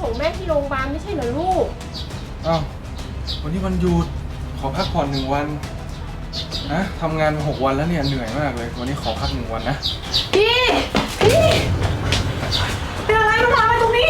ส่งแม่ที่โรงพยาบาลไม่ใช่เหรอลูก อ้าววันนี้วันหยุดขอพักผ่อนหนึ่งวันนะทำงานมาหกวันแล้วเนี่ยเหนื่อยมากเลย วันนี้ขอพักหนึ่งวันนะ พี่ พี่ เป็นอะไรมาทำอะไรตรงนี้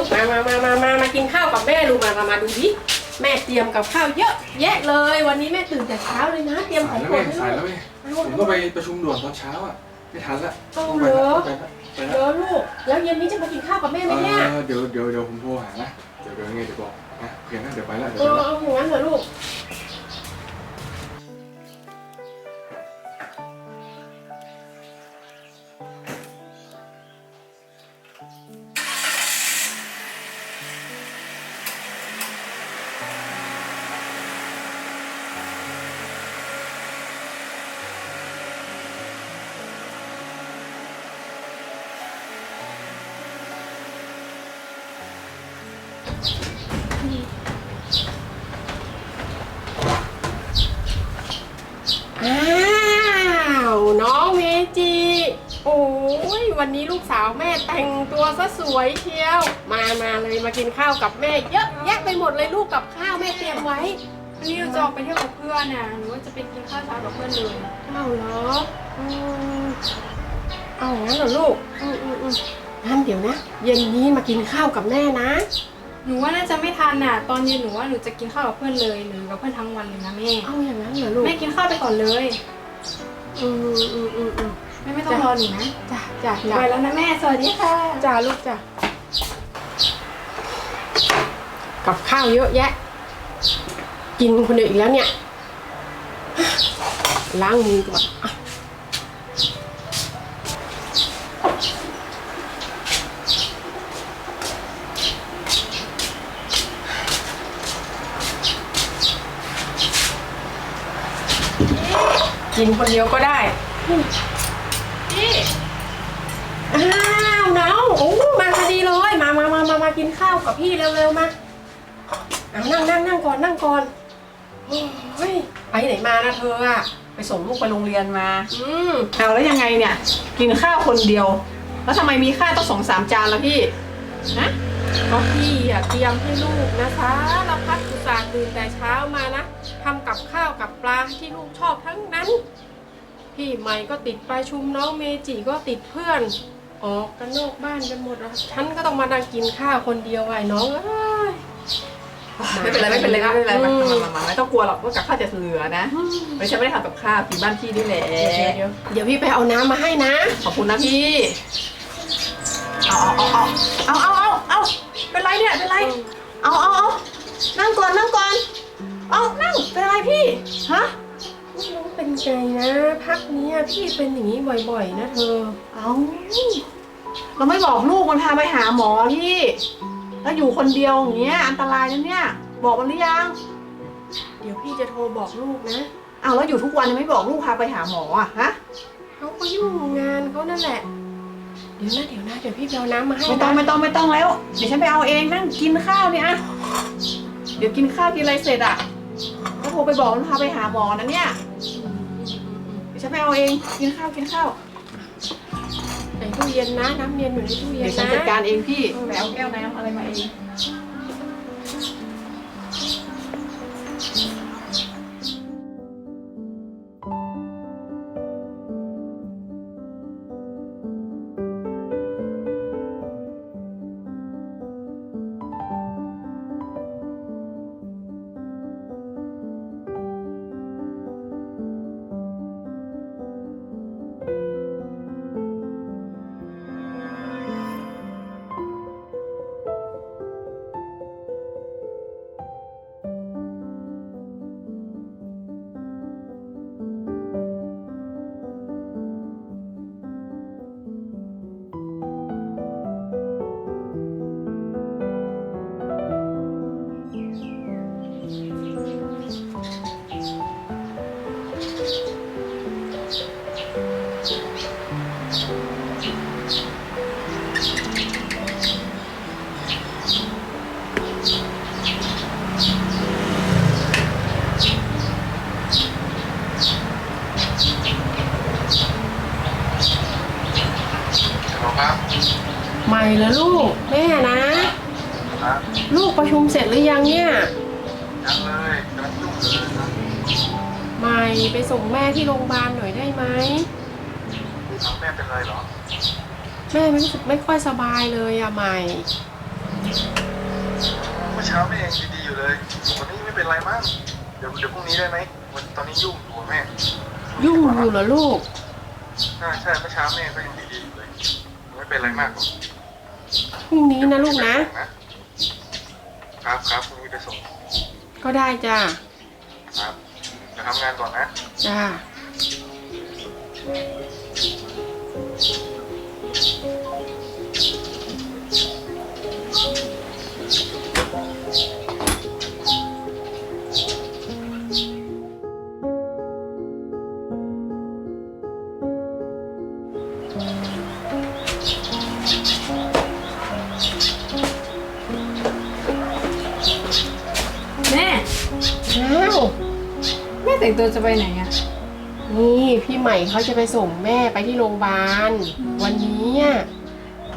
ลูกมามามามามามากินข้าวกับแม่ลูกมามามาดูดิแม่เตรียมกับข้าวเยอะแยะเลย วันนี้แม่ตื่นแต่เช้าเลยนะ เตรียมขสาอยงแล้วโปรเว้ดยให้สายลูแล้วก เว้ยผมก็ไปประชุมด่วนตอนเช้าอะไม่ทันละเอาต้องไปเหรละอต้องไปละไปละเดี๋ยวลูก แล้วเย็นนี้จะมากินข้าวกับแม่ไหมเนี่ยเออเดี๋ยวเดี๋ยวเดี๋ยวผมโทรหานะเดี๋ยวเดี๋ยวยังไงเดี๋ยวบอกนะโอเคนะเดี๋ยวไปละเดี๋ยวเอไปอละเอาอย่างนั้นเหรอลูก อ้าวน้องเมจิ โอ้ยวันนี้ลูกสาวแม่แต่งตัวซะสวยเชียว มามาเลยมากินข้าวกับแม่ เยอะแยะไปหมดเลยลูกกับข้าวแม่เตรียมไว้ วันนี้เราจะออกไปเที่ยวกับเพื่อนน่ะหรือว่าจะไปกินข้าวเช้ากับเพื่อนเลยเอาเหรออืมเอางั้นเหรอลูก อืมอืมอืมงั้นเดี๋ยวนะ เย็นนี้มากินข้าวกับแม่นะ หนูว่าน่าจะไม่ทันน่ะ ตอนเย็นหนูว่าหนูจะกินข้าวกับเพื่อนเลยหรือกับเพื่อนทั้งวันเลยนะแม่เอาอย่างนั้นเหรอลูกแม่กินข้าวไปก่อนเลยอืมอืมอืมอืมแม่ไม่ต้องรอหนูนะจ้ะจ้ะหนูจ้ะไปแล้วนะแม่สวัสดีค่ะ จ้ะลูกจ้ะกับข้าวเยอะแยะ กินคนเดียวอีกแล้วเนี่ย ล้างมือก่อนอะ กินคนเดียวก็ได้พี่อ้าวน้องโอ้มาพอดีเลยมามามามามากินข้าวกับพี่เร็วๆมาเอานั่งนั่งนั่งก่อนนั่งก่อนโอ้ยไปไหนมานะเธออะไปส่งลูกไปโรงเรียนมา อืมเอาแล้วยังไงเนี่ย กินข้าวคนเดียว แล้วทำไมมีข้าวต้องสองสามจานล่ะพี่ฮะก็พี่อะเตรียมให้ลูกนะคะเราพัดอุตส่าห์ตื่นแต่เช้ามานะ ทำกับข้าวกับปลาที่ลูกชอบทั้งนั้น พี่ใหม่ก็ติดประชุมน้องเมจิก็ติดเพื่อนออกกันนอกบ้านกันหมดแล้วฉันก็ต้องมานั่งกินข้าวคนเดียวไอ้น้องเอ้ยไม่เป็นไรไม่เป็นไรไม่เป็นไรมาอืมมามามาไม่ต้องกลัวหรอกว่ากับข้าวจะเหลือนะไม่ใช่ไม่ได้ทำกับข้าวกินบ้านพี่นี่แหละเดี๋ยวเดี๋ยวพี่ไปเอาน้ำมาให้นะ ขอบคุณนะพี่เอาเอาเอาเอาเอาเอาเอาเป็นไรเนี่ยเป็นไรเอาเอาเอานั่งก่อนนั่งก่อน เอานั่งเป็นไรพี่ ฮะน้องเป็นไงนะ พักเนี้ยพี่เป็นอย่างนี้บ่อยๆ นะเธอ เอาเราไม่บอกลูกมันพาไปหาหมอพี่ แล้วอยู่คนเดียวอย่างเงี้ยอันตรายนะเนี่ย บอกมันหรือยัง เดี๋ยวพี่จะโทรบอกลูกนะเอาแล้วอยู่ทุกวันยังไม่บอกลูกพาไปหาหมออะฮะเขาก็ยุ่งงานเขานั่นแหละ เดี๋ยวนะเดี๋ยวนะเดี๋ยวพี่ไปเอาน้ำมาให้ไม่ต้อนะงไม่ต้องไม่ต้องแล้ว เดี๋ยวฉันไปเอาเองนั่งกินข้าวเนี่ยอะเดี๋ยวกินข้าวกินอะไรเสร็จอะ ก็โทรไปบอกมันพาไปหาหมอนะเนี่ยเดี๋ยวฉันไปเอาเอง กินข้าวกินข้าวในตู้เย็นนะ น้ำเย็นอยู่ในตู้เย็นเดี๋ยวฉันนะจัดการเองพี่ไปเอาแก้วน้ำอะไรมาเอง แล้วลูก แม่นะ ครับลูกประชุมเสร็จหรือยังเนี่ย ยังเลยกำลังยุ่งเลยนะใหม่ไปส่งแม่ที่โรงพยาบาลหน่อยได้ไหม เอาแม่เป็นไรเหรอแม่รู้สึกไม่ค่อยสบายเลยอะใหม่ เมื่อเช้าแม่ยังดีๆอยู่เลยวันนี้ไม่เป็นไรมั้งเดี๋ยวเดี๋ยวพรุ่งนี้ได้ไหมวันตอนนี้ยุ่งอยู่อะแม่ยุ่งอยู่เหรอลูก ใช่ใช่เมื่อเช้าแม่ก็ยังดีๆอยู่เลยไม่เป็นไรมากหรอก พรุ่งนี้นะลูกนะ ครับครับพรุ่งนี้ไปส่งก็ได้จ้ะครับจะทำงานก่อนนะ จ้า แม่แต่งตัวจะไปไหนอะนี่พี่ใหม่เขาจะไปส่งแม่ไปที่โรงพยาบาล วันนี้อะ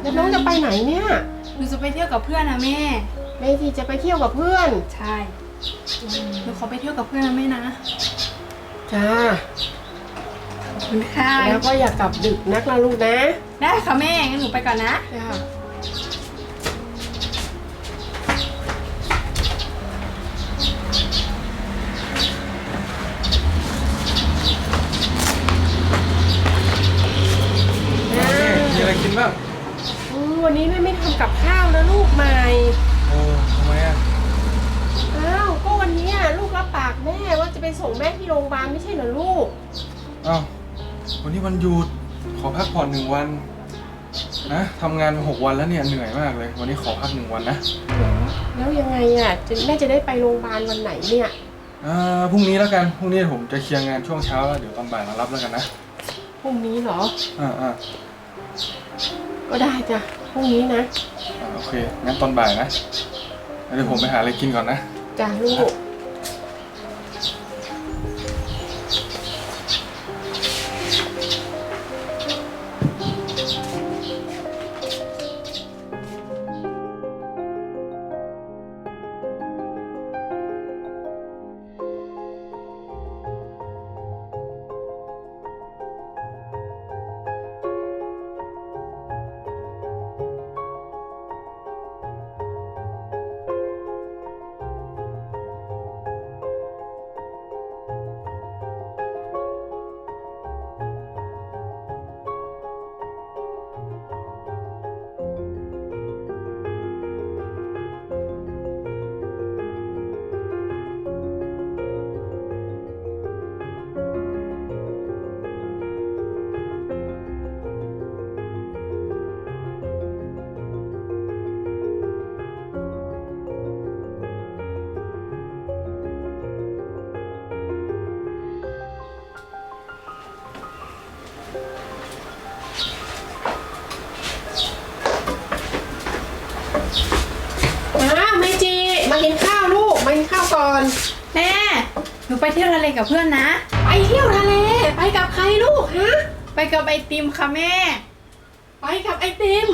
แล้วน้องจะไปไหนเนี่ยหนูจะไปเที่ยวกับเพื่อนนะแม่เมทีจะไปเที่ยวกับเพื่อน ใช่หนูขอไปเที่ยวกับเพื่อนนะแม่นะจ้า ขอบคุณค่ะแล้วก็อย่ากลับดึกนักนะลูกนะ ได้ค่ะแม่งั้นหนูไปก่อนนะ จ้า มีอะไรกินบ้าง อืมวันนี้แม่ไม่ทำกับข้าวนะลูกใหม่ โอ้ทำไมอะ อ้าวก็วันนี้อะลูกรับปากแม่ว่าจะ ไปส่งแม่ที่โรงพยาบาลไม่ใช่เหรอลูก อ้าววันนี้วันหยุดขอพักผ่อนหนึ่งวันนะทำงานมาหกวันแล้วเนี่ยเหนื่อยมากเลย วันนี้ขอพักหนึ่งวันนะแล้วยังไงอะจะแม่จะได้ไปโรงพยาบาลวันไหนเนี่ยอ่าพรุ่งนี้แล้วกันพรุ่งนี้ผมจะเคลียร์งานช่วงเช้าแล้วเดี๋ยวตอนบ่ายมารับแล้วกันนะพรุ่งนี้เหรอ อ่าอ่าก็ได้จ้ะพรุ่งนี้นะอ่าโอเคงั้นตอนบ่ายนะเดี๋ยวผมไปหาอะไรกินก่อนนะจ้ะลูก เที่ยวทะเลกับเพื่อนนะ ไปเที่ยวทะเล ไปกับใครลูกฮะ ไปกับไอติมค่ะแม่ ไปกับไอติม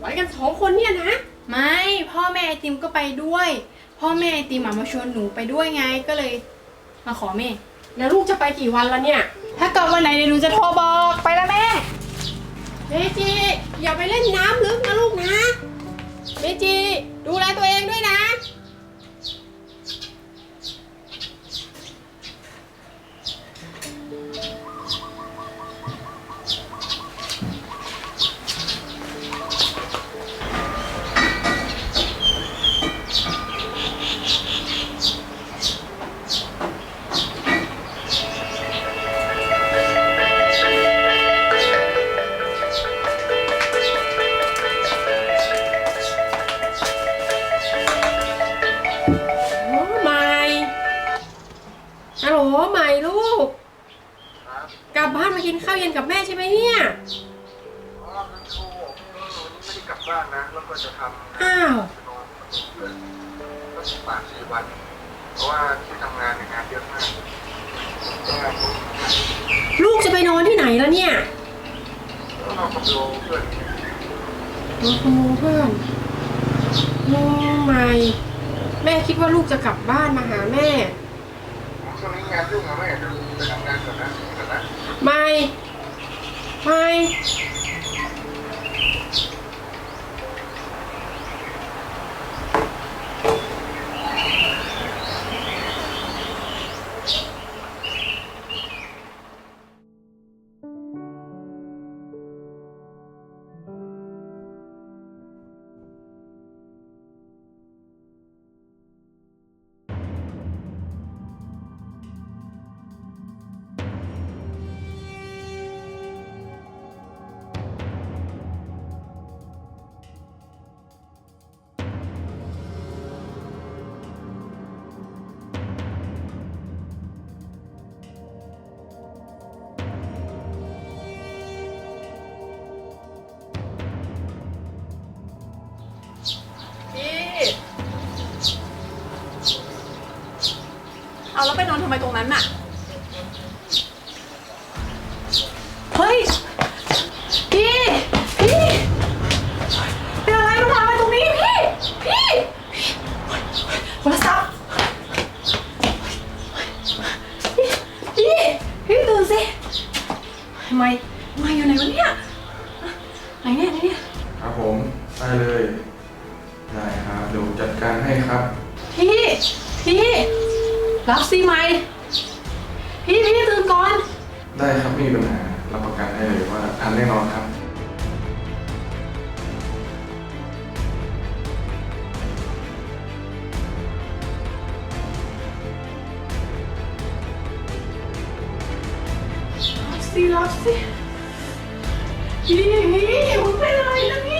ไปกันสองคนเนี่ยนะ ไม่พ่อแม่ไอติมก็ไปด้วย พ่อแม่ไอติมอะมาชวนหนูไปด้วยไงก็เลย มาขอแม่ แล้วลูกจะไปกี่วันละเนี่ย ถ้าเกิดวันไหนเดี๋ยวหนูจะโทรบอกไปแล้วแม่เมจิอย่าไปเล่นน้ำลึกนะลูกนะ เมจิดูแลตัวเองด้วยนะ ฮัลโหลใหม่ลูกกลับบ้านมากินข้าวเย็นกับแม่ใช่ไหมเนี่ย อ๋อมับอกไม่ว่าวันไม่ได้กลับบ้านนะ แล้วก็จะทำงอ้าวก็สิบาทสี่วัน เพราะว่าที่ทำงานงานเยอะมากลูกจะไปนอนที่ไหนแล้วเนี่ยต้อนอนคอนโดเพื่อนโอ้โหเพื่อนโอ้ใหม่ แม่คิดว่าลูกจะกลับบ้านมาหาแม่ ช่วงนี้งานยุ่งอะแม่จะไปทำงานก่อนนะก่อนนะไม่ ไม่ ไปนอนทำไมตรงนั้นน่ะ เฮ้ย พี่ พี่ เป็นอะไรมาทำอะไรตรงนี้ พี่ พี่โทรศัพท์พี่ พี่พี่ตื่นสิทำไมมาอยู่ไหนวะเนี่ยไหนเนี่ยไหนเนี่ย ครับผมได้เลย ได้ครับเดี๋ยวจัดการให้ครับ พี่ พี่ รับสิไหม พี่พี่ตื่นก่อน ได้ครับไม่มีปัญหารับประกันได้เลยว่าทันแน่นอนครับ รับสิรับสิพี่พี่มึงเป็นอะไรนะพี่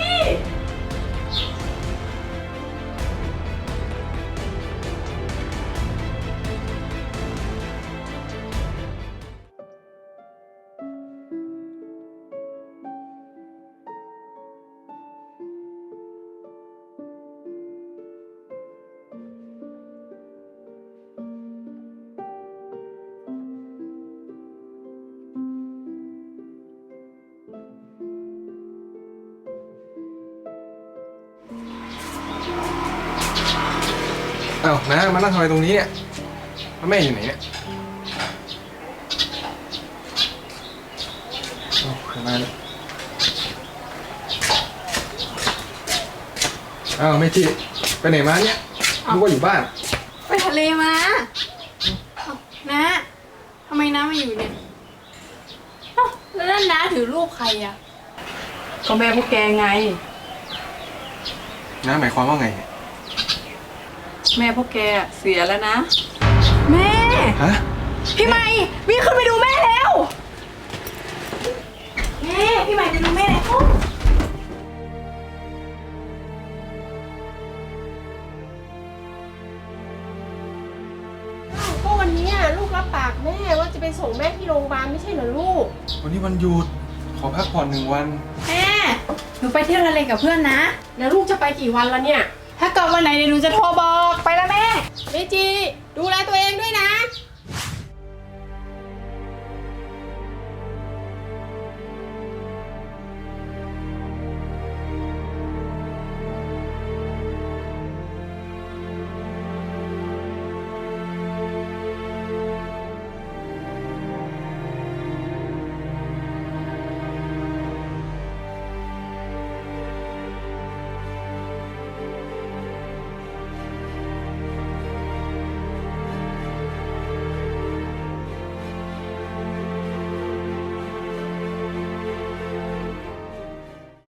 าวนะมานั่งทำไมตรงนี้เนี่ยแล้วแม่อยู่ไหนเนี่ยอ้าวทำไมเนี่ยอ้าวไม่จีไปไหนมาเนี่ยนึกว่าอยู่บ้าน ไปทะเลมาเอ้านะทำไมน้ามาอยู่เนี่ยเอ้าแล้วนั่นน้าถือรูปใครอะก็แม่พวกแกไงนะหมายความว่าไงเนี่ย แม่พวกแกเสียแล้วนะ แม่ ฮะ พี่ใหม่วิ่งขึ้นไปดูแม่แล้วแม่พี่ใหม่ไปดูแม่แล้วอ้าวก็วันนี้อะลูกรับปากแม่ว่าจะไปส่งแม่ที่โรงพยาบาลไม่ใช่เหรอลูก วันนี้วันหยุด ขอพักผ่อนหนึ่งวัน แม่ หนูไปเที่ยวทะเลกับเพื่อนนะ แล้วลูกจะไปกี่วันละเนี่ยถ้า เกิดวันไหนเดี๋ยวหนูจะโทรบอก ไปแล้วแม่เมจีดูแลตัวเองด้วยนะ